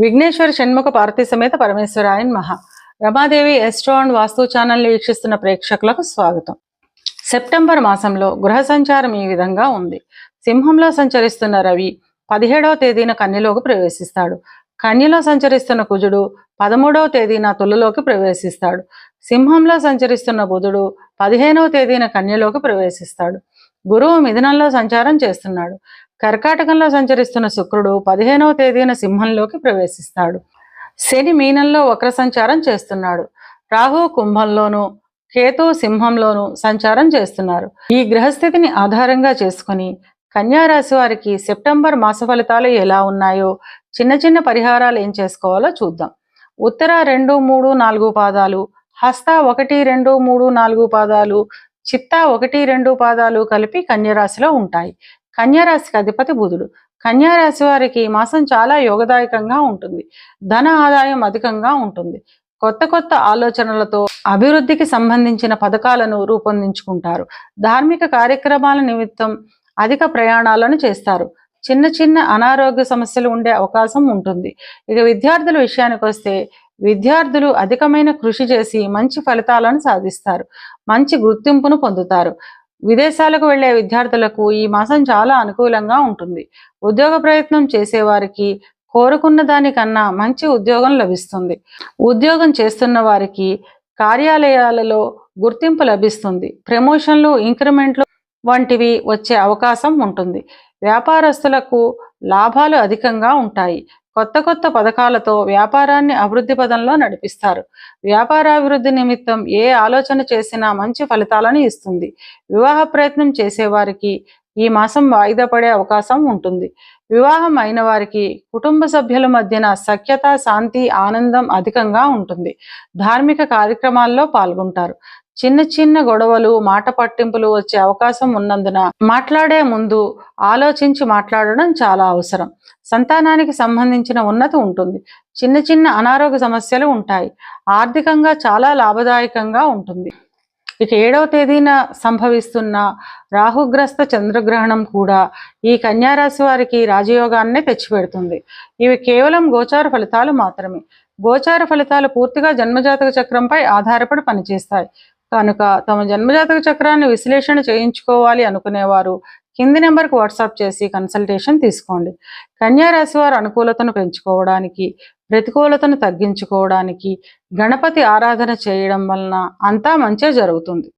విఘ్నేశ్వర షణ్ముఖ పార్వతి సమేత పరమేశ్వరాయన్ మహా. రమాదేవి ఎస్ట్రాండ్ వాస్తు ఛానల్ని వీక్షిస్తున్న ప్రేక్షకులకు స్వాగతం. సెప్టెంబర్ మాసంలో గృహ సంచారం ఈ విధంగా ఉంది. సింహంలో సంచరిస్తున్న రవి పదిహేడవ తేదీన కన్యలోకి ప్రవేశిస్తాడు. కన్యలో సంచరిస్తున్న కుజుడు పదమూడవ తేదీన తులలోకి ప్రవేశిస్తాడు. సింహంలో సంచరిస్తున్న బుధుడు పదిహేనవ తేదీన కన్యలోకి ప్రవేశిస్తాడు. గురువు మిథునంలో సంచారం చేస్తున్నాడు. కర్కాటకంలో సంచరిస్తున్న శుక్రుడు పదిహేనవ తేదీన సింహంలోకి ప్రవేశిస్తాడు. శని మీనంలో వక్ర సంచారం చేస్తున్నాడు. రాహు కుంభంలోనూ కేతు సింహంలోనూ సంచారం చేస్తున్నారు. ఈ గ్రహస్థితిని ఆధారంగా చేసుకుని కన్యారాశి వారికి సెప్టెంబర్ మాస ఫలితాలు ఎలా ఉన్నాయో చిన్న చిన్న పరిహారాలు ఏం చేసుకోవాలో చూద్దాం. ఉత్తర రెండు మూడు నాలుగు పాదాలు హస్త ఒకటి రెండు మూడు నాలుగు పాదాలు చిత్త ఒకటి రెండు పాదాలు కలిపి కన్యరాశిలో ఉంటాయి. కన్యారాశికి అధిపతి బుధుడు. కన్యారాశి వారికి ఈ మాసం చాలా యోగదాయకంగా ఉంటుంది. ధన ఆదాయం అధికంగా ఉంటుంది. కొత్త కొత్త ఆలోచనలతో అభివృద్ధికి సంబంధించిన పథకాలను రూపొందించుకుంటారు. ధార్మిక కార్యక్రమాల నిమిత్తం అధిక ప్రయాణాలను చేస్తారు. చిన్న చిన్న అనారోగ్య సమస్యలు ఉండే అవకాశం ఉంటుంది. ఇక విద్యార్థుల విషయానికి వస్తే విద్యార్థులు అధికమైన కృషి చేసి మంచి ఫలితాలను సాధిస్తారు మంచి గుర్తింపును పొందుతారు. విదేశాలకు వెళ్ళే విద్యార్థులకు ఈ మాసం చాలా అనుకూలంగా ఉంటుంది. ఉద్యోగ ప్రయత్నం చేసేవారికి కోరుకున్న దానికన్నా మంచి ఉద్యోగం లభిస్తుంది. ఉద్యోగం చేస్తున్న వారికి కార్యాలయాలలో గుర్తింపు లభిస్తుంది. ప్రమోషన్లు ఇంక్రిమెంట్లు వంటివి వచ్చే అవకాశం ఉంటుంది. వ్యాపారస్తులకు లాభాలు అధికంగా ఉంటాయి. కొత్త కొత్త పథకాలతో వ్యాపారాన్ని అభివృద్ధి పదంలో నడిపిస్తారు. వ్యాపారాభివృద్ధి నిమిత్తం ఏ ఆలోచన చేసినా మంచి ఫలితాలను ఇస్తుంది. వివాహ ప్రయత్నం చేసేవారికి ఈ మాసం వాయిదా పడే అవకాశం ఉంటుంది. వివాహం అయిన వారికి కుటుంబ సభ్యుల మధ్యన సఖ్యత శాంతి ఆనందం అధికంగా ఉంటుంది. ధార్మిక కార్యక్రమాల్లో పాల్గొంటారు. చిన్న చిన్న గొడవలు మాట పట్టింపులు వచ్చే అవకాశం ఉన్నందున మాట్లాడే ముందు ఆలోచించి మాట్లాడడం చాలా అవసరం. సంతానానికి సంబంధించిన ఉన్నతి ఉంటుంది. చిన్న చిన్న అనారోగ్య సమస్యలు ఉంటాయి. ఆర్థికంగా చాలా లాభదాయకంగా ఉంటుంది. ఇక ఏడవ తేదీన సంభవిస్తున్న రాహుగ్రస్త చంద్రగ్రహణం కూడా ఈ కన్యారాశి వారికి రాజయోగాన్నే తెచ్చిపెడుతుంది. ఇవి కేవలం గోచార ఫలితాలు మాత్రమే. గోచార ఫలితాలు పూర్తిగా జన్మజాతక చక్రంపై ఆధారపడి పనిచేస్తాయి. కనుక తమ జన్మజాతక చక్రాన్ని విశ్లేషణ చేయించుకోవాలి అనుకునేవారు కింది నెంబర్కి వాట్సాప్ చేసి కన్సల్టేషన్ తీసుకోండి. కన్యారాశి వారు అనుకూలతను పెంచుకోవడానికి ప్రతికూలతను తగ్గించుకోవడానికి గణపతి ఆరాధన చేయడం వలన అంతా మంచే జరుగుతుంది.